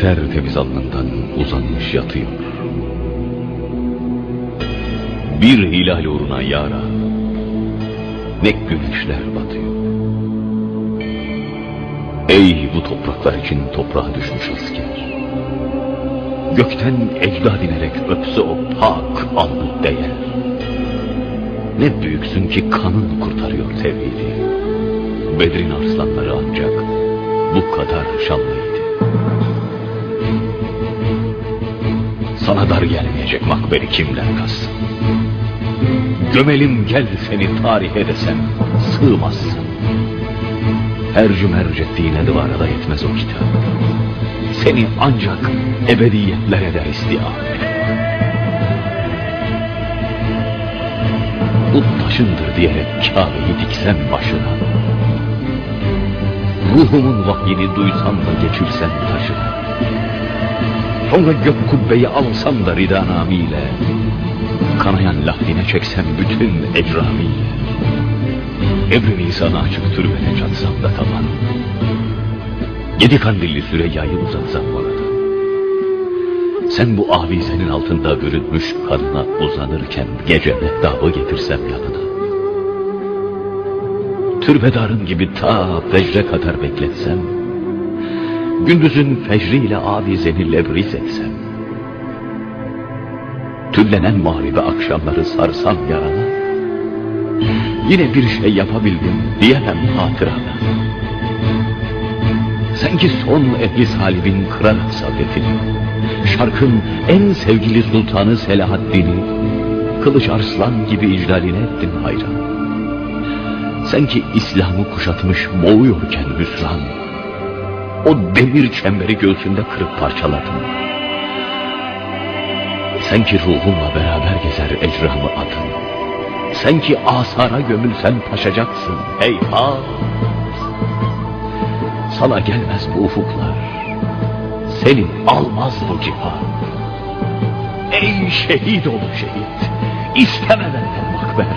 tertemiz alnından uzanmış yatıyor. Bir hilal uğruna yara, ne güneşler batıyor. Ey bu topraklar için toprağa düşmüş asker. Gökten ecdad inerek öpse o pak alnı değer. Ne büyüksün ki kanın kurtarıyor tevhidi. Bedrin arslanları ancak bu kadar şanlıydı. Sana dar gelmeyecek makberi kimler kazsın? Gömelim gel seni tarihe desem sığmazsın. Her cümerc ettiğine duvara da yetmez o kitap. Seni ancak ebediyetler eder istiam. Bu taşındır diyerek Kabe'yi diksem başına. Ruhumun vahyini duysan da geçirsen taşına. Sonra gök kubbeyi alsam da ridanamiyle. Kanayan lahdine çeksem bütün ecramiyle. Emri Nisan'a açıp türbene çatsam da tavan. Yedi kandilli Süreyya'yı uzatsam orada. Sen bu avizenin altında bürünmüş kadına uzanırken gece mehtabı getirsem yanına. Türbedarın gibi ta fecre kadar bekletsem, gündüzün fecriyle avizeni lebriz etsem, tüllenen mağribe akşamları sarsam yarana, yine bir şey yapabildim diyemem hatırana. Sanki son ehli salibin kırarak sabretini, şarkın en sevgili sultanı Selahaddin'i, kılıç arslan gibi icraline ettin hayran. Sanki İslam'ı kuşatmış boğuyorken hüsran, o demir çemberi göğsünde kırıp parçaladın. Sanki ruhumla beraber gezer ecramı adın. Sanki asara gömülsen taşacaksın heyhat. Sana gelmez bu ufuklar. Seni almaz bu cihan. Ey şehit ol şehit. İsteme benden makber.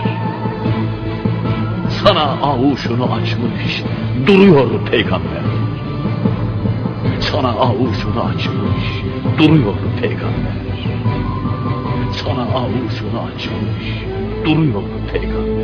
Sana avuşunu açmış duruyor peygamber. Sana avuşunu açmış duruyor peygamber. Sana avuşunu açmış duruyor peygamber.